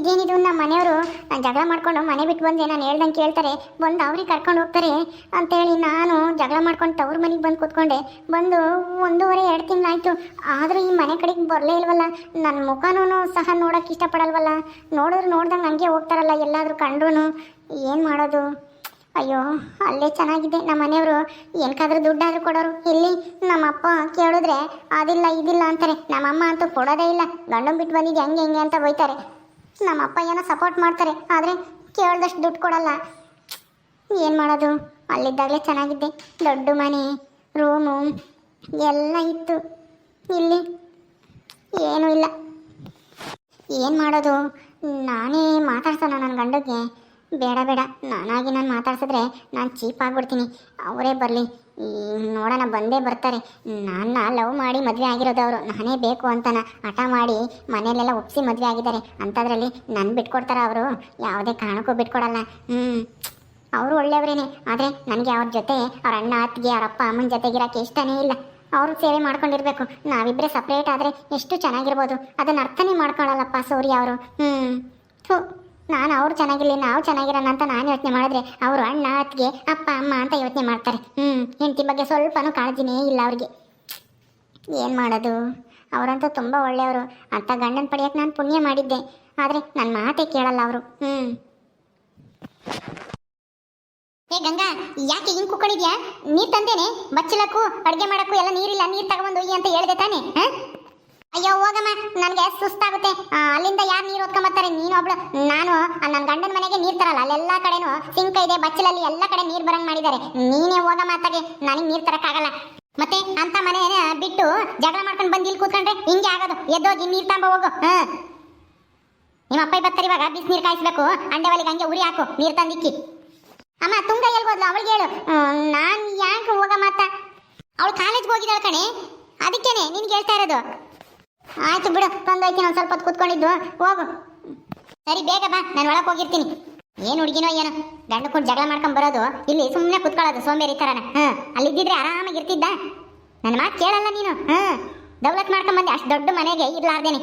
ಇದೇನಿದು? ನಮ್ಮ ಮನೆಯವರು ನಾನು ಜಗಳ ಮಾಡ್ಕೊಂಡು ಮನೆ ಬಿಟ್ಟು ಬಂದೆ. ನಾನು ಹೇಳ್ದಂಗೆ ಕೇಳ್ತಾರೆ, ಬಂದು ಅವ್ರಿಗೆ ಕರ್ಕೊಂಡು ಹೋಗ್ತಾರೆ ಅಂತೇಳಿ ನಾನು ಜಗಳ ಮಾಡ್ಕೊಂಡು ತವ್ರ ಮನೆಗೆ ಬಂದು ಕೂತ್ಕೊಂಡೆ. ಬಂದು ಒಂದೂವರೆ, ಎರಡು ತಿಂಗಳಾಯ್ತು. ಆದರೂ ಈ ಮನೆ ಕಡೆಗೆ ಬರಲೇ ಇಲ್ವಲ್ಲ? ನನ್ನ ಮುಖನೂ ಸಹ ನೋಡೋಕೆ ಇಷ್ಟಪಡಲ್ವಲ್ಲ? ನೋಡಿದ್ರು ನೋಡ್ದಂಗೆ ಹಂಗೆ ಹೋಗ್ತಾರಲ್ಲ ಎಲ್ಲಾದರೂ ಕಂಡ್ರೂ ಏನು ಮಾಡೋದು? ಅಯ್ಯೋ, ಅಲ್ಲೇ ಚೆನ್ನಾಗಿದೆ. ನಮ್ಮ ಮನೆಯವರು ಏನಕ್ಕಾದ್ರೂ ದುಡ್ಡಾದರೂ ಕೊಡೋರು. ಇಲ್ಲಿ ನಮ್ಮ ಅಪ್ಪ ಕೇಳಿದ್ರೆ, ಅದಿಲ್ಲ, ಇದಿಲ್ಲ ಅಂತಾರೆ. ನಮ್ಮಮ್ಮ ಅಂತೂ ಕೊಡೋದೇ ಇಲ್ಲ. ಗಂಡನ್ ಬಿಟ್ಟು ಬಂದಿದ್ದೆ ಹೆಂಗೆ ಹೆಂಗೆ ಅಂತ ಬೈತಾರೆ. ನಮ್ಮಪ್ಪ ಏನೋ ಸಪೋರ್ಟ್ ಮಾಡ್ತಾರೆ, ಆದರೆ ಕೇಳ್ದಷ್ಟು ದುಡ್ಡು ಕೊಡಲ್ಲ. ಏನು ಮಾಡೋದು? ಅಲ್ಲಿದ್ದಾಗಲೇ ಚೆನ್ನಾಗಿದ್ದೆ. ದೊಡ್ಡ ಮನೆ ರೂಮು ಎಲ್ಲ ಇತ್ತು. ಇಲ್ಲಿ ಏನೂ ಇಲ್ಲ. ಏನು ಮಾಡೋದು? ನಾನೇ ಮಾತಾಡ್ಸೋಣ ನನ್ನ ಗಂಡಗೆ ಬೇಡ ಬೇಡ. ನಾನಾಗಿ ನಾನು ಮಾತಾಡ್ಸಿದ್ರೆ ನಾನು ಚೀಪ್ ಆಗಿಬಿಡ್ತೀನಿ. ಅವರೇ ಬರಲಿ. ನೋಡೋಣ, ಬಂದೇ ಬರ್ತಾರೆ. ನನ್ನ ಲವ್ ಮಾಡಿ ಮದುವೆ ಆಗಿರೋದು ಅವರು. ನಾನೇ ಬೇಕು ಅಂತನ. ಹಠ ಮಾಡಿ ಮನೆಯಲ್ಲೆಲ್ಲ ಒಪ್ಪಿಸಿ ಮದುವೆ ಆಗಿದ್ದಾರೆ. ಅಂಥದ್ರಲ್ಲಿ ನನ್ನ ಬಿಟ್ಕೊಡ್ತಾರ ಅವರು. ಯಾವುದೇ ಕಾರಣಕ್ಕೂ ಬಿಟ್ಕೊಡಲ್ಲ. ಹ್ಞೂ ಅವರು ಒಳ್ಳೆಯವರೇನೆ. ಆದರೆ ನನಗೆ ಅವ್ರ ಜೊತೆ ಅವ್ರ ಅಣ್ಣ, ಅತ್ತಿಗೆ, ಅವ್ರ ಅಪ್ಪ, ಅಮ್ಮನ ಜೊತೆಗಿರೋಕ್ಕೆ ಇಷ್ಟನೇ ಇಲ್ಲ. ಅವರು ಸೇವೆ ಮಾಡ್ಕೊಂಡಿರ್ಬೇಕು. ನಾವಿಬ್ಬರೇ ಸಪ್ರೇಟ್ ಆದರೆ ಎಷ್ಟು ಚೆನ್ನಾಗಿರ್ಬೋದು. ಅದನ್ನು ಅರ್ಥನೇ ಮಾಡ್ಕೊಳ್ಳಲ್ಲಪ್ಪ ಸೂರ್ಯ ಅವರು. ಹ್ಞೂ ಥು. ನಾನು ಅವ್ರು ಚೆನ್ನಾಗಿರಲಿ, ನಾವು ಚೆನ್ನಾಗಿರೋಣ ಅಂತ ನಾನು ಯೋಚನೆ ಮಾಡಿದ್ರೆ ಅವರು ಅಣ್ಣ, ಅತ್ತಿಗೆ, ಅಪ್ಪ, ಅಮ್ಮ ಅಂತ ಯೋಚನೆ ಮಾಡ್ತಾರೆ. ಹ್ಞೂ ಹೆಂಡತಿ ಬಗ್ಗೆ ಸ್ವಲ್ಪನೂ ಕಾಳಜಿನೇ ಇಲ್ಲ ಅವ್ರಿಗೆ. ಏನು ಮಾಡೋದು? ಅವರಂತೂ ತುಂಬ ಒಳ್ಳೆಯವರು. ಅಂತ ಗಂಡನ ಪಡೆಯೋಕೆ ನಾನು ಪುಣ್ಯ ಮಾಡಿದ್ದೆ. ಆದರೆ ನನ್ನ ಮಾತೇ ಕೇಳಲ್ಲ ಅವರು. ಹ್ಞೂ ಏ ಗಂಗಾ, ಯಾಕೆ ಹಿಂಗೆ ಕುಕ್ಕಳಿದ್ಯಾ ನೀರ್ ತಂದೇನೆ? ಬಚ್ಚಲಕ್ಕೂ, ಅಡ್ಗೆ ಮಾಡಕ್ಕೂ ಎಲ್ಲ ನೀರಿಲ್ಲ, ನೀರು ತಗೊಂಡು ಒಯ್ಯಿ ಅಂತ ಹೇಳ್ದೆ ತಾನೇ, ಹ? ಅಯ್ಯೋ, ಹೋಗಮ್ಮ. ನನಗೆ ಸುಸ್ತಾಗುತ್ತೆ. ಅಲ್ಲಿಂದ ಯಾರು ನೀರು ಹೊತ್ಕೊಂಬರ್ತಾರೆ ನೀನು ಒಬ್ಳು. ನಾನು ನನ್ನ ಗಂಡನ ಮನೆಗೆ ನೀರ್ ತರಲ್ಲ. ಅಲ್ಲೆಲ್ಲ ಕಡೆನೂ ಸಿಂಕ ಇದೆ, ಬಚ್ಚಲಲ್ಲಿ ಎಲ್ಲ ಕಡೆ ನೀರು ಬರಂಗ್ ಮಾಡಿದ್ದಾರೆ. ನೀನೇ ಹೋಗಮ್ಮ ಅತ್ತಾಗೆ ನನಗೆ ನೀರ್ ತರಕ್ಕಾಗಲ್ಲ. ಮತ್ತೆ ಅಂತ ಮನೆ ಬಿಟ್ಟು ಜಗಳ ಮಾಡ್ಕೊಂಡು ಬಂದು ಇಲ್ಲಿ ಕೂತ್ಕೊಂಡ್ರೆ ಹಿಂಗೆ ಆಗೋದು. ಎದ್ದೋಗಿ ನೀರ್ ತಾಂಬ ಹೋಗು. ಹಾಂ. ನಿಮ್ಮ ಅಪ್ಪ ಬರ್ತಾರೆ ಇವಾಗ ಬಿಸಿನೀರು ಕಾಯಿಸ್ಬೇಕು. ಅಂಡೆ ಹಂಗೆ ಉರಿ ಹಾಕು. ನೀರ್ ತಂದಿಕ್ಕಿ. ಅಮ್ಮ, ತುಂಗ ಹೇಳ್ಬೋದು ಅವಳಿಗೆ ಹೇಳು. ನಾನು ಯಾಕೆ ಹೋಗಮ್ಮ ಅತ್ತ ಅವಳು ಕಾಲೇಜ್ಗೆ ಹೋಗಿದ್ದಾಳೆ ಕಣೆ. ಅದಕ್ಕೇನೆ ನಿನ್ಗೆ ಹೇಳ್ತಾ ಇರೋದು. ಆಯ್ತು ಬಿಡು ತಂದೋಯ್ತೀನಿ ಒಂದು ಸ್ವಲ್ಪ ಹೊತ್ತು ಕೂತ್ಕೊಂಡಿದ್ದು. ಹೋಗು. ಸರಿ, ಬೇಗ ಬಾ, ನಾನು ಒಳಗೆ ಹೋಗಿರ್ತೀನಿ. ಏನು ಹುಡುಗಿನೋ ಏನೋ, ಗಂಡು ಕೊಟ್ಟು ಜಗಳ ಮಾಡ್ಕೊಂಡು ಬರೋದು. ಇಲ್ಲಿ ಸುಮ್ಮನೆ ಕುತ್ಕೊಳ್ಳೋದು, ಸೋಂಬೇರಿ ಥರನ ಹಾಂ ಅಲ್ಲಿದ್ದಿದ್ರೆ ಆರಾಮಾಗಿ ಇರ್ತಿದ್ದ. ನನ್ನ ಮಾತು ಕೇಳಲ್ಲ ನೀನು. ಹಾಂ ದೌಲತ್ ಮಾಡ್ಕೊಂಡ್ ಬಂದೆ, ಅಷ್ಟು ದೊಡ್ಡ ಮನೆಗೆ ಇರ್ಲಾರ್ದೇನೆ.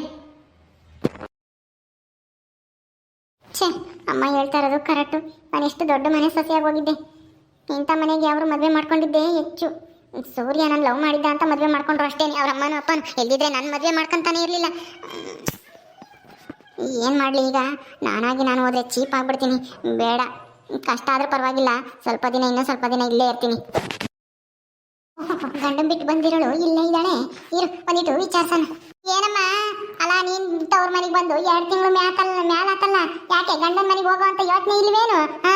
ಛೇ, ಅಮ್ಮ ಹೇಳ್ತಾ ಇರೋದು ಕರೆಕ್ಟು. ನಾನು ಎಷ್ಟು ದೊಡ್ಡ ಮನೆ ಸಸಿಯಾಗಿ ಹೋಗಿದ್ದೆ. ಇಂಥ ಮನೆಗೆ ಅವರು ಮದುವೆ ಮಾಡ್ಕೊಂಡಿದ್ದೆ ಹೆಚ್ಚು. ಸೂರ್ಯ ನಾನು ಲವ್ ಮಾಡಿದ್ದ ಅಂತ ಮದುವೆ ಮಾಡ್ಕೊಂಡ್ರು ಅಷ್ಟೇನೆ ಅವ್ರ ಅಮ್ಮನ ಅಪ್ಪನ. ಎಲ್ಲಿದ್ರೆ ನಾನು ಮದುವೆ ಮಾಡ್ಕೊಂತಾನೆ ಇರಲಿಲ್ಲ. ಏನ್ ಮಾಡ್ಲಿ ಈಗ? ನಾನಾಗಿ ನಾನು ಹೋದ್ರೆ ಚೀಪ್ ಆಗ್ಬಿಡ್ತೀನಿ. ಬೇಡ. ಕಷ್ಟ ಆದ್ರೂ ಪರವಾಗಿಲ್ಲ. ಸ್ವಲ್ಪ ದಿನ ಇನ್ನೂ ಸ್ವಲ್ಪ ದಿನ ಇಲ್ಲೇ ಇರ್ತೀನಿ. ಗಂಡು ಬಿಟ್ಟು ಬಂದಿರೋಳು ಇಲ್ಲೇ ಇದ್ದಾಳೆ. ಇರು ಬಂದಿಟ್ಟು ವಿಚಾರಿಸೋಣ. ಏನಮ್ಮ? ಅಲ್ಲ, ನೀನ್ ತವ್ರ ಮನೆಗೆ ಬಂದು ಎರಡು ತಿಂಗಳು ಮ್ಯಾಕಲ್ಲ ಮ್ಯಾಲ ಆತಲ್ಲ. ಯಾಕೆ ಗಂಡನ ಮನೆಗೆ ಹೋಗೋ ಅಂತ ಯೋಚನೆ ಇಲ್ವೇನು? ಹಾ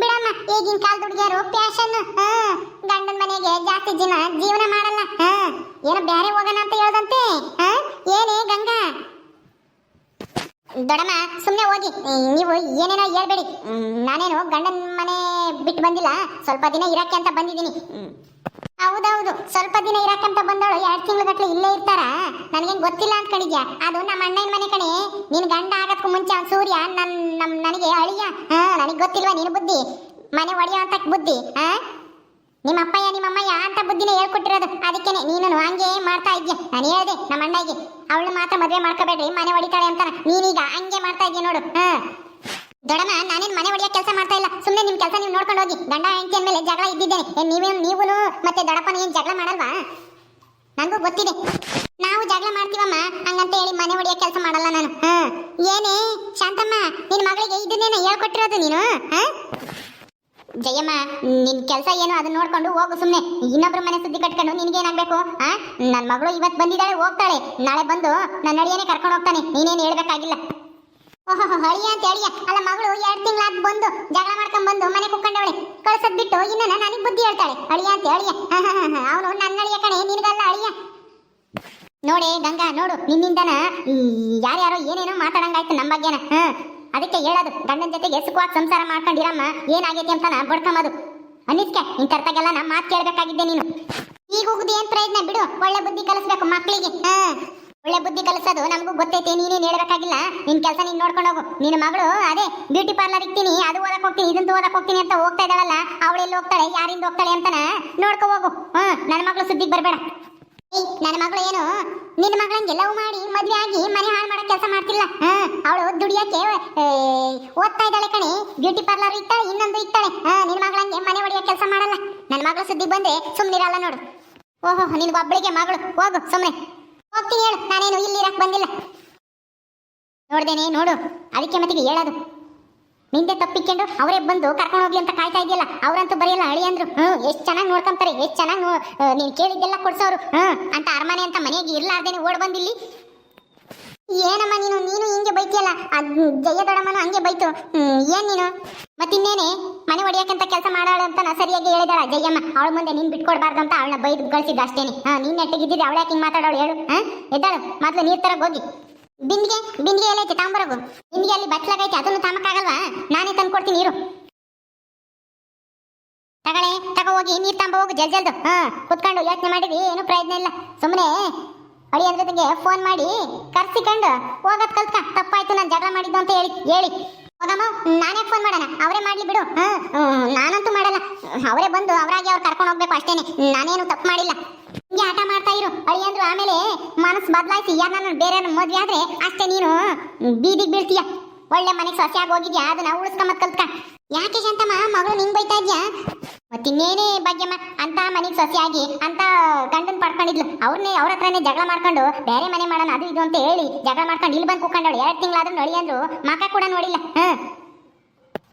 ಬಿಡಮ್ಮ, ಈಗಿನ ಕಾಲದ ಹುಡುಗಿಯರು ಫ್ಯಾಷನ್ ಗಂಡನ ಮನೆಗೆ ಜಾಸ್ತಿ ಜನ ಜೀವನ ಮಾಡಲ್ಲ ಏನೋ ಬೇರೆ ಹೋಗೋಣ ಅಂತ ಹೇಳ್ದಂತೆ ಏನೇ ಗಂಗಾ? ದೊಡಮ್ಮ ಸುಮ್ಮನೆ ಹೋಗಿ ನೀವು ಏನೇನೋ ಹೇಳ್ಬೇಡಿ ನಾನೇನು ಗಂಡನ ಮನೆ ಬಿಟ್ಟು ಬಂದಿಲ್ಲ, ಸ್ವಲ್ಪ ದಿನ ಇರಕ್ಕೆ ಅಂತ ಬಂದಿದ್ದೀನಿ. ಹೌದೌದು, ಸ್ವಲ್ಪ ದಿನ ಇರಕ್ಕಂತ ಬಂದವಳು ಎರಡು ತಿಂಗಳು ಗಟ್ಟಲೆ ಇಲ್ಲೇ ಇರ್ತಾರ? ನನಗೇನು ಗೊತ್ತಿಲ್ಲ ಅಂತ ಕಣಿದ್ಯಾ ಅದು ನಮ್ಮ ಅಣ್ಣನ ಮನೆ ಕಣೆ, ನಿನ್ ಗಂಡ ಮುಂಚೆ ಸೂರ್ಯ, ನನ್, ನಮ್, ನನಗೆ ಅಳಿಯ, ಹಾ, ನನಗೆ ಗೊತ್ತಿಲ್ವಾ ನೀನು ಬುದ್ಧಿ? ಮನೆ ಒಡೆಯೋ ಅಂತ ಬುದ್ಧಿ, ಹಾ? ನಿಮ್ಮ ಅಪ್ಪಯ್ಯ, ನಿಮ್ಮ ಅಮ್ಮಯ್ಯ ಅಂತ ಬುದ್ಧಿನೇ ಹೇಳ್ಕೊಟ್ಟಿರೋದು. ಅದಕ್ಕೇನೆ ನೀನು ಹಂಗೆ ಮಾಡ್ತಾ ಇದ್ಯಾ? ನಾನು ಹೇಳ್ದೆ, ನಮ್ಮ ಅಣ್ಣಗೆ ಅವಳು ಮಾತ್ರ ಮದುವೆ ಮಾಡ್ಕೋಬೇಡ್ರಿ, ಮನೆ ಹೊಡಿತಾಳೆ ಅಂತ ನೀನೀಗ ಹಂಗೆ ಮಾಡ್ತಾ ಇದ್ಯಾ ನೋಡು, ಹಾ? ದೊಡಮ್ಮ ನಾನೇನ್ ಮನೆ ಹೊಡಿಯೋ ಕೆಲಸ ಮಾಡ್ತಾ ಇಲ್ಲ. ಸುಮ್ಮನೆ ನಿಮ್ಮ ಕೆಲಸ ನೀವು ನೋಡ್ಕೊಂಡು ಹೋಗಿ. ಗಂಡ, ಹೆಂಡತಿ ಮೇಲೆ ಜಗಳ ಇದ್ದಿದ್ದೇನೆ. ನೀವೇನು ನೀವೇ ನೀವು ಮತ್ತೆ ದೊಡಪ್ಪನ ಏನು ಜಗಳ ಮಾಡಲ್ವಾ? ನನಗೂ ಗೊತ್ತಿದೆ. ನಾವು ಜಗಳ ಮಾಡ್ತೀವಮ್ಮ, ಹಂಗಂತ ಹೇಳಿ ಮನೆ ಹೊಡಿಯೋ ಕೆಲಸ ಮಾಡಲ್ಲ ನಾನು. ಏನೇ, ಶಾಂತಮ್ಮ, ನಿನ್ ಮಗಳಿಗೆ ಇದನ್ನೇನ ಹೇಳ್ಕೊಟ್ಟಿರೋದು ನೀನು? ಜಯಮ್ಮ, ನಿನ್ ಕೆಲಸ ಏನು ಅದನ್ನ ನೋಡ್ಕೊಂಡು ಹೋಗು ಸುಮ್ಮನೆ ಇನ್ನೊಬ್ರ ಮನೆ ಸುದ್ದಿ ಕಟ್ಕೊಂಡು ನಿನ್ಗೇನಾಗ್ಬೇಕು? ಆ ನನ್ನ ಮಗಳು ಇವತ್ತು ಬಂದಿದ್ದಾಳೆ, ಹೋಗ್ತಾಳೆ. ನಾಳೆ ಬಂದು ನನ್ನ ಅಳಿಯನೇ ಕರ್ಕೊಂಡು ಹೋಗ್ತಾನೆ. ನೀನೇನು ಹೇಳ್ಬೇಕಾಗಿಲ್ಲ. ಓಹೋ ಅಳಿಯ ಅಂತ ಅಳಿಯ ಅಲ್ಲ, ಮಗಳು ಎರಡು ತಿಂಗಳಾದ್ ಬಂದು ಜಗಳ ಮಾಡ್ಕೊಂಡ್ ಬಂದು ಮನೆ ಕುಕ್ಕಂಡವಳೆ. ಕಳ್ಸದ್ ಬಿಟ್ಟು ಇನ್ನ ನನಗೆ ಬುದ್ಧಿ ಹೇಳ್ತಾಳೆ. ಅಳಿಯ ಅಂತ ಅಳಿಯ ಅವನು ನನ್ನ ಅಳಿಯ ಕಣೆ ನಿನಗಲ್ಲ ಅಳಿಯ ನೋಡೆ ಗಂಗಾ, ನೋಡು, ನಿನ್ನಿಂದನ ಯಾರ್ಯಾರೋ ಏನೇನೋ ಮಾತಾಡಂಗಾಯ್ತು ನಮ್ಮ ಬಗ್ಗೆನ, ಹ? ಅದಕ್ಕೆ ಹೇಳೋದು, ಗಂಡನ ಜೊತೆಗೆ ಸುಖವಾಗಿ ಸಂಸಾರ ಮಾಡ್ಕೊಂಡಿರಮ್ಮ, ಏನಾಗೈತಿ ಅಂತಾನ ಬಡ್ಕೊಂಬದು ಅನಿಸ್ಕೆ ಇಂಥರ್ತಾಗೆಲ್ಲ ನಮ್ಮ ಮಾತು ಕೇಳಬೇಕಾಗಿದ್ದೆ ನೀನು. ಈಗ ಹೋಗುದು ಏನ್ ಪ್ರಯತ್ನ ಬಿಡು, ಒಳ್ಳೆ ಬುದ್ಧಿ ಕಲಿಸ್ಬೇಕು ಮಕ್ಕಳಿಗೆ ಹ? ಒಳ್ಳೆ ಬುದ್ಧಿ ಕಲಿಸೋದು ನಮಗೂ ಗೊತ್ತೈತೆ, ನೀನೇನು ಹೇಳ್ಬೇಕಾಗಿಲ್ಲ. ನಿನ್ ಕೆಲಸ ನೀನ್ ನೋಡ್ಕೊಂಡು ಹೋಗು. ನಿನ್ನ ಮಗಳು, ಅದೇ ಬ್ಯೂಟಿ ಪಾರ್ಲರ್ ಇಕ್ತೀನಿ, ಅದು ಓದಕ್ ಹೋಗ್ತೀನಿ, ಇದಂತ ಓದಕ್ ಹೋಗ್ತೀನಿ ಅಂತ ಹೋಗ್ತಾ ಇದ್ದಾಳಲ್ಲ ಅವಳೆಲ್ಲಿ ಹೋಗ್ತಾಳೆ, ಯಾರಿಂದ ಹೋಗ್ತಾಳೆ ಅಂತನ ನೋಡ್ಕೋ ಹೋಗು ಹ್ಮ್ ನನ್ನ ಮಗಳು ಸುದ್ದಿಗೆ ಬರಬೇಡ. ನನ್ನ ಮಗಳು ಏನು? ನಿನ್ನ ಮಗಳಂಗೆ ಲವ್ ಮಾಡಿ ಮದ್ವೆ ಆಗಿ ಮನೆ ಹಾಳು ಮಾಡೋ ಕೆಲಸ ಮಾಡ್ತಿಲ್ಲ? ಅವಳು ದುಡಿಯಕ್ಕೆ ಓದ್ತಾ ಇದ್ದಾಳೆ ಕಣಿ. ಬ್ಯೂಟಿ ಪಾರ್ಲರ್ ಇಟ್ಟಾಳೆ ಇನ್ನೊಂದು ಹಾ, ನಿನ್ನ ಮಗಳಂಗೆ ಮನೆ ಹೊಡೆಯೋ ಕೆಲಸ ಮಾಡಲ್ಲ. ನನ್ನ ಮಗಳ ಸುದ್ದಿ ಬಂದ್ರೆ ಸುಮ್ಮನಿರಲ್ಲ ನೋಡು. ಓಹೋ ನಿನ್ ಒಬ್ಬಳಿಗೆ ಮಗಳು. ಹೋಗು ಸುಮ್ಮನೆ ಹೋಗ್ತೀನಿ ಹೇಳು. ನಾನೇನು ಇಲ್ಲಿ ಇರಕ್ ಬಂದಿಲ್ಲ. ನೋಡ್ದೇನೆ ನೋಡು. ಅದಕ್ಕೆ ಮತ್ತಿಗೆ ಹೇಳೋದು. ನಿಂದೆ ತಪ್ಪಿಕೊಂಡು ಅವರೇ ಬಂದು ಕರ್ಕೊಂಡು ಹೋಗ್ಲಿ ಅಂತ ಕಾಯ್ತಾ ಇದೆಯಲ್ಲ ಅವರಂತೂ ಬರೆಯಲ್ಲ, ಅಳಿ ಅಂದ್ರು. ಹ್ಮ್ ಎಷ್ಟು ಚೆನ್ನಾಗಿ ನೋಡ್ಕೊಂತಾರೆ, ಎಷ್ಟು ಚೆನ್ನಾಗಿ ನೀನು ಕೇಳಿದ್ದೆಲ್ಲ ಕೊಡ್ಸೋರು. ಹ್ಮ್ ಅಂತ ಅರಮನೆ ಅಂತ ಮನೆಗೆ ಇರ್ಲಾರ್ದೇನೆ ಓಡ್ ಬಂದಿಲ್ಲಿ. ಏನಮ್ಮ ನೀನು ನೀನು ಹಿಂಗೆ ಬೈತಿಯಲ್ಲ? ಅದ್ ಜಯ ದೊಡಮ್ಮನು ಹಂಗೆ ಬೈತು. ಏನ್ ನೀನು? ಮತ್ತಿನ್ನೇನೆ, ಮನೆ ಹೊಡಿಯಕ್ಕಂತ ಕೆಲಸ ಮಾಡಾಳ ಅಂತ ನಾ ಸರಿಯಾಗಿ ಹೇಳಿದಾಳ. ಜಯಮ್ಮ, ಅವಳ ಮುಂದೆ ನೀನ್ ಬಿಟ್ಕೊಡ್ಬಾರ್ದು ಅಂತ ಅವಳನ್ನ ಬೈದು ಗಳಿಸಿದ್ದ ಅಷ್ಟೇನೆ. ಹಾ ನೀನ್ ನೆಟ್ಟಿಗಿದ್ದಿದ್ದೆ, ಅವಳ ಯಾಕೆ ಹಿಂಗ್ ಮಾತಾಡೋಳು ಹೇಳು. ಹಾ ಎದ್ದಾಳು, ಮೊದ್ಲು ನೀರ್ ತರ ಹೋಗಿ. ಬಿಂದಿಗೆ ಬಿಂದಿಗೆ ಎಲ್ಲ ಐತೆ? ತಾಂಬರಗು ಬಿಂದಿಗೆ ಅಲ್ಲಿ ಬಚ್ಚಲಾಗೈತೆ ಅದನ್ನು ತಾಮಕ್ಕಾಗಲ್ವಾ? ನಾನೇ ತಂದು ಕೊಡ್ತೀನಿ ನೀರು ತಗಳೆ ತಗೋ ಹೋಗಿ ನೀರ್ ತಾಂಬ ಹೋಗು ಜಲ್ ಜಲ್ದು. ಹಾ ಕುತ್ಕೊಂಡು ಯೋಚನೆ ಮಾಡಿದ್ವಿ ಏನು ಪ್ರಯೋಜನ ಇಲ್ಲ. ಸುಮ್ಮನೆ ಅಳಿ ಜೊತೆಗೆ ಫೋನ್ ಮಾಡಿ ಕರ್ಸಿಕೊಂಡು ಹೋಗೋದ್ ಕಲ್ತ್ಕ. ತಪ್ಪಾಯ್ತು ನಾನು ಜಗಳ ಮಾಡಿದ್ದು ಅಂತ ಹೇಳಿ ಹೇಳಿ. ಹೋಗಮ್ಮ ನಾನೇ ಫೋನ್ ಮಾಡೋಣ. ಅವರೇ ಮಾಡ್ಲಿ ಬಿಡು. ಹ್ಮ್, ನಾನಂತೂ ಮಾಡಲ್ಲ. ಅವರೇ ಬಂದು ಅವರಾಗಿ ಅವ್ರು ಕರ್ಕೊಂಡು ಹೋಗ್ಬೇಕು ಅಷ್ಟೇನೆ. ನಾನೇನು ತಪ್ಪು ಮಾಡಿಲ್ಲ ಹಿಂಗೆ ಆಟ ಮಾಡ್ತಾ ಇರು ಅಳಿ ಅಂದ್ರು ಆಮೇಲೆ ಮನಸ್ಸು ಬದಲಾಯಿಸಿ ಯಾರನ್ನ ಬೇರೆ ಮದುವೆ ಆದ್ರೆ ಅಷ್ಟೇ ನೀನು ಬೀದಿಗೆ ಬೀಳ್ತೀಯ. ಒಳ್ಳೆ ಮನೆಗೆ ಸೊಸೆಯಾಗಿ ಹೋಗಿದ್ಯಾ, ಅದನ್ನ ಉಳಿಸ್ಕೊಂಬತ್ ಕಲ್ತ್ಕ. ಯಾಕೆ ಶಾಂತಮ್ಮ, ಮಗಳು ನಿಂಗ್ ಬೈತಾ ಇದ್ಯಾ? ಮತ್ತಿನ್ನೇನೇ ಭಾಗ್ಯಮ್ಮ, ಅಂತ ಮನೆಗೆ ಸೊಸೆಯಾಗಿ ಅಂತ ಗಂಡನ್ ಪಡ್ಕೊಂಡಿದ್ಲು. ಅವ್ರನ್ನೇ ಅವ್ರ ಹತ್ರನೇ ಜಗಳ ಮಾಡ್ಕೊಂಡು, ಬೇರೆ ಮನೆ ಮಾಡೋಣ, ಅದು ಇದು ಅಂತ ಹೇಳಿ ಜಗಳ ಮಾಡ್ಕೊಂಡು ಇಲ್ಲಿ ಬಂದು ಕೂಕೊಂಡವಳು ಎರಡು ತಿಂಗಳಾದ್ರೂ ನಳಿ ಅಂದ್ರು, ಮಕ ಕೂಡ ನೋಡಿಲ್ಲ. ಹ್ಞೂ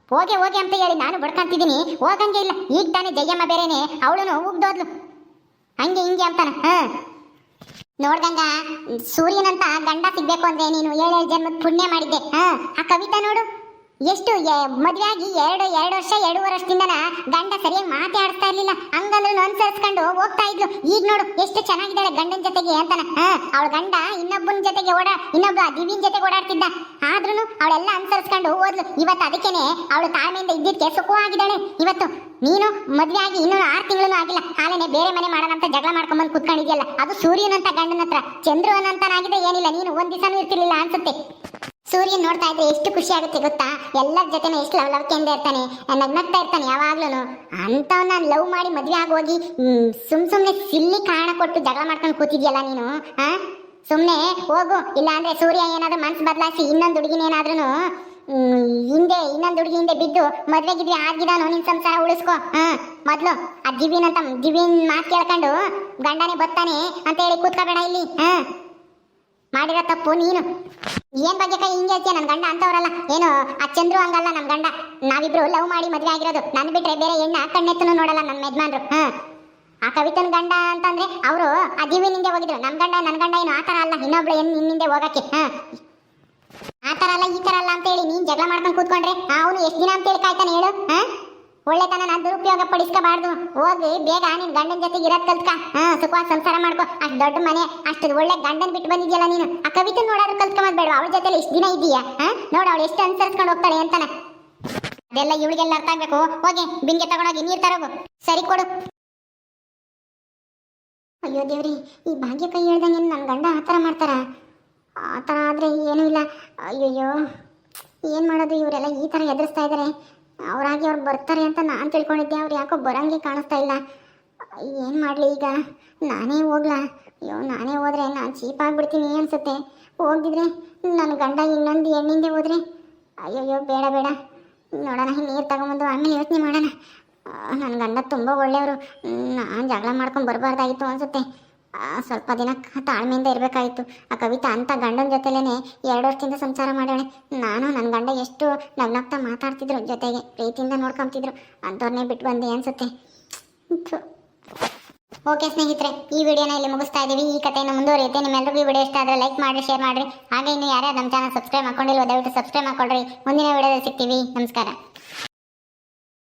ಹೋಗೆ ಹೋಗೆ ಅಂತ ಹೇಳಿ ನಾನು ಬಡ್ಕೊಂತಿದ್ದೀನಿ. ಹೋಗಂಗೆ ಇಲ್ಲ. ಈಗ ತಾನೇ ಜಯಮ್ಮ ಬೇರೆನೆ ಅವಳು ಉಗ್ದೋದ್ಲು. ಹಂಗೆ ಹಿಂಗೆ ಅಂತಾನೆ. ಹ. ನೋಡ್ಗಂಗ ಸೂರ್ಯನಂತ ಗಂಡ ಸಿಗ್ಬೇಕು ಅಂದ್ರೆ ನೀನು ಏಳೇಳು ಜನ್ಮದ ಪುಣ್ಯ ಮಾಡಿದ್ದೆ. ಹ ಆ ಕವಿತಾ ನೋಡು. ಎಷ್ಟು ಮದುವೆ ಆಗಿ ಎರಡು ಎರಡು ವರ್ಷ, ಎರಡೂವರೆ ವರ್ಷದಿಂದನ ಗಂಡ ಸರಿಯಾಗಿ ಮಾತಾಡ್ತಾ ಇರ್ಲಿಲ್ಲ. ಹಂಗಂದ್ರೂ ಅನುಸರಿಸ್ಕೊಂಡು ಹೋಗ್ತಾ ಇದ್ಲು. ಈಗ ನೋಡು, ಎಷ್ಟು ಚೆನ್ನಾಗಿದ್ದಾಳೆ ಗಂಡನ ಜೊತೆಗೆ ಅಂತಾನ. ಅವಳ ಗಂಡ ಇನ್ನೊಬ್ಬನ ಜೊತೆಗೆ ಓಡ, ಇನ್ನೊಬ್ಬ ದಿವಿನ್ ಜೊತೆಗೆ ಓಡಾಡ್ತಿದ್ದ. ಆದ್ರೂ ಅವಳೆಲ್ಲ ಅನುಸರಿಸ್ಕೊಂಡು ಹೋದ್ಲು. ಇವತ್ತು ಅದಕ್ಕೇನೆ ಅವಳು ತಾಳ್ಮೆಯಿಂದ ಇದ್ದಿದ್ದಕ್ಕೆ ಸುಖವಾಗಿದ್ದಾಳೆ. ಇವತ್ತು ನೀನು ಮದ್ವೆ ಆಗಿ ಇನ್ನೂ ಆರು ತಿಂಗಳು ಆಗಿಲ್ಲ. ಆಮೇಲೆ ಬೇರೆ ಮನೆ ಮಾಡೋಣ ಅಂತ ಜಗಳ ಮಾಡ್ಕೊಂಬಂದು ಕುತ್ಕೊಂಡಿದ್ಯಲ್ಲ. ಅದು ಸೂರ್ಯನಂತ ಗಂಡನ ಹತ್ರ ಚಂದ್ರನಂತನಾಗಿದೆ ಏನಿಲ್ಲ. ನೀನು ಒಂದ್ ದಿವಸನೂ ಇರ್ತಿರ್ಲಿಲ್ಲ ಅನ್ಸುತ್ತೆ. ಸೂರ್ಯನ್ ನೋಡ್ತಾ ಇದ್ರೆ ಎಷ್ಟು ಖುಷಿ ಆಗುತ್ತೆ ಗೊತ್ತಾ? ಎಲ್ಲರ ಜೊತೆನೇ ಎಷ್ಟು ಲವ್ ಲವ್ಕೆಂದ ಇರ್ತಾನೆ ನಗ್ನಗ್ತಾ ಇರ್ತಾನೆ ಯಾವಾಗ್ಲೂ ಅಂತವನ್ನ ಲವ್ ಮಾಡಿ ಮದುವೆ ಆಗೋಗಿ ಸುಮ್ ಸುಮ್ನೆ ಸಿಲ್ಲಿ ಕಾರಣ ಕೊಟ್ಟು ಜಗಳ ಮಾಡ್ಕೊಂಡು ಕೂತಿದ್ಯಲ್ಲ ನೀನು, ಆ? ಸುಮ್ಮನೆ ಹೋಗು, ಇಲ್ಲಾಂದ್ರೆ ಸೂರ್ಯ ಏನಾದ್ರೂ ಮನ್ಸು ಬದಲಾಯಿಸಿ ಇನ್ನೊಂದು ಹುಡುಗಿನ ಏನಾದ್ರೂ ಹಿಂದೆ, ಇನ್ನೊಂದು ಹುಡುಗಿ ಹಿಂದೆ ಬಿದ್ದು ಮದುವೆ ಗಿದ್ವಿ ಆಗಿದಾನು ನಿನ್ ಸಂಸಾರ ಉಳಿಸ್ಕೊ ಹಾ ಮೊದ್ಲು, ಆ ದಿವ್ಯನ್ ಅಂತ ದಿವ್ಯನ್ ಮಾತು ಕೇಳ್ಕೊಂಡು ಗಂಡನೇ ಬತ್ತಾನೆ ಅಂತ ಹೇಳಿ ಕೂತ್ಕೋಬೇಡ ಇಲ್ಲಿ ಹಾ ಮಾಡಿರೋ ತಪ್ಪು ನೀನು. ಏನ್ ಬಗ್ಗೆ ಕೈ ಹಿಂಗೆ ಹೇಳ್ತೀಯ ನನ್ನ ಗಂಡ ಅಂತವ್ರಲ್ಲ. ಏನು, ಆ ಚಂದ್ರು ಹಂಗಲ್ಲ ನಮ್ ಗಂಡ. ನಾವಿಬ್ರು ಲವ್ ಮಾಡಿ ಮದ್ವೆ ಆಗಿರೋದು. ನನ್ ಬಿಟ್ರೆ ಬೇರೆ ಹೆಣ್ಣ ಕಣ್ಣೆತ್ತನು ನೋಡಲ್ಲ ನನ್ನ ಯಜಮಾನ್ರು. ಹಾ ಆ ಕವಿತನ ಗಂಡ ಅಂತಂದ್ರೆ ಅವರು ಆ ಜೀವಿನಿಂದೆ ಹೋಗಿದ್ರು. ನಮ್ಮ ಗಂಡ, ನನ್ ಗಂಡ ಏನು ಆತರ ಅಲ್ಲ. ಇನ್ನೊಬ್ಳು ಹೆಣ್ಣು ನಿನ್ನಿಂದೆ ಹೋಗಕ್ಕೆ. ಹಾ ಆ ತರ ಅಲ್ಲ, ಈ ತರ ಅಲ್ಲ ಅಂತ ಹೇಳಿ ನೀನ್ ಜಗಳ ಮಾಡ್ಕೊಂಡು ಕೂತ್ಕೊಂಡ್ರೆ ಅವನು ಎಷ್ಟು ದಿನ ಅಂತ ಹೇಳಿ ಕಾಯ್ತಾನೆ ಹೇಳು. ಹಾ ಒಳ್ಳೆತನ ದುರುಪಯೋಗ ಪಡಿಸ್ಕೋಬಾರ್ದು. ಹೋಗಿ ಬೇಗ ನಿನ್ ಗಂಡನ ಜೊತೆಗೆ ಇರೋದ್ ಕಲ್ತ್ಕ. ಹಾ ಸಂಸಾರ ಮಾಡ್ಕೊ. ಅಷ್ಟ್ ದೊಡ್ಡ ಮನೆ, ಅಷ್ಟು ಒಳ್ಳೆ ಗಂಡನ್ ಬಿಟ್ಟು ಬಂದಿದ್ಯಲ್ಲ ನೀನು. ಆ ಕವಿತೆ ನೋಡೋದು ಕಲ್ತ್ಕೊಂಬದ್ ಬೇಡ ಅವಳ ಜೊತೆ ಇಷ್ಟು ದಿನ ಇದೀಯಾ ಹಾ? ನೋಡು ಅವಳು ಎಷ್ಟು ಅನುಸರಿಸ್ಕೊಂಡು ಹೋಗ್ತಾಳೆ ಅಂತಾನೆ. ಅದೆಲ್ಲ ಇವಳಿಗೆಲ್ಲ ಅರ್ಥ ಆಗ್ಬೇಕು. ಹೋಗಿ ಬಿಂಗೆ ತಗೊಂಡೋಗಿ ನೀರ್ ತರೋಗು. ಸರಿ ಕೊಡು. ಅಯ್ಯೋ ದೇವ್ರಿ, ಈ ಭಾಗ್ಯ ಕೈ ಹೇಳ್ದಂಗೆ ನನ್ನ ಗಂಡ ಆ ಥರ ಮಾಡ್ತಾರ? ಆ ಥರ ಆದರೆ ಏನೂ ಇಲ್ಲ. ಅಯ್ಯಯ್ಯೋ, ಏನು ಮಾಡೋದು? ಇವರೆಲ್ಲ ಈ ಥರ ಎದುರಿಸ್ತಾ ಇದ್ದಾರೆ ಅವರಾಗಿ ಅವ್ರು ಬರ್ತಾರೆ ಅಂತ ನಾನು ತಿಳ್ಕೊಂಡಿದ್ದೆ, ಅವ್ರು ಯಾಕೋ ಬರಂಗೆ ಕಾಣಿಸ್ತಾ ಇಲ್ಲ. ಏನು ಮಾಡಲಿ ಈಗ? ನಾನೇ ಹೋಗ್ಲಾ? ಅಯ್ಯೋ, ನಾನೇ ಹೋದ್ರೆ ನಾನು ಚೀಪ್ ಆಗಿಬಿಡ್ತೀನಿ ಅನಿಸುತ್ತೆ. ಹೋಗಿದ್ರೆ ನನ್ನ ಗಂಡ ಇನ್ನೊಂದು ಹೆಣ್ಣಿಂದೆ ಹೋದರೆ? ಅಯ್ಯಯ್ಯೋ, ಬೇಡ ಬೇಡ. ನೋಡೋಣ ನೀರು ತಗೊಂಬಂದು ಆಮೇಲೆ ಯೋಚನೆ ಮಾಡೋಣ. ನನ್ನ ಗಂಡ ತುಂಬ ಒಳ್ಳೆಯವರು. ನಾನು ಜಗಳ ಮಾಡ್ಕೊಂಡು ಬರಬಾರ್ದಾಗಿತ್ತು ಅನ್ಸುತ್ತೆ. ಸ್ವಲ್ಪ ದಿನ ತಾಳ್ಮೆಯಿಂದ ಇರಬೇಕಾಯಿತು. ಆ ಕವಿತಾ ಅಂತ ಗಂಡನ ಜೊತೆಲೇ ಎರಡು ವರ್ಷದಿಂದ ಸಂಸಾರ ಮಾಡೋಣೆ ನಾನು ನನ್ನ ಗಂಡ ಎಷ್ಟು ನಗ್ನಗ್ತಾ ಮಾತಾಡ್ತಿದ್ರು ಜೊತೆಗೆ, ಪ್ರೀತಿಯಿಂದ ನೋಡ್ಕೊಂತಿದ್ರು. ಅಂಥವ್ರನ್ನೇ ಬಿಟ್ಟು ಬಂದೆ ಅನ್ಸುತ್ತೆ. ಓಕೆ ಸ್ನೇಹಿತರೆ, ಈ ವಿಡಿಯೋನ ಇಲ್ಲಿ ಮುಗಿಸ್ತಾ ಇದ್ದೀವಿ. ಈ ಕಥೆಯನ್ನು ಮುಂದುವರಿಯುತ್ತೆ. ನಿಮ್ಮೆಲ್ಲರಿಗೂ ಈ ವಿಡಿಯೋ ಇಷ್ಟ ಆದರೆ ಲೈಕ್ ಮಾಡಿ ಶೇರ್ ಮಾಡಿರಿ. ಹಾಗೆ ಇನ್ನು ಯಾರ್ಯಾರು ನಮ್ಮ ಚಾನಲ್ ಸಬ್ಸ್ಕ್ರೈಬ್ ಮಾಡ್ಕೊಂಡಿಲ್ಲ ದಯವಿಟ್ಟು ಸಬ್ಸ್ಕ್ರೈಬ್ ಮಾಡ್ಕೊಳ್ರಿ. ಮುಂದಿನ ವಿಡಿಯೋದಲ್ಲಿ ಸಿಗ್ತೀವಿ. ನಮಸ್ಕಾರ.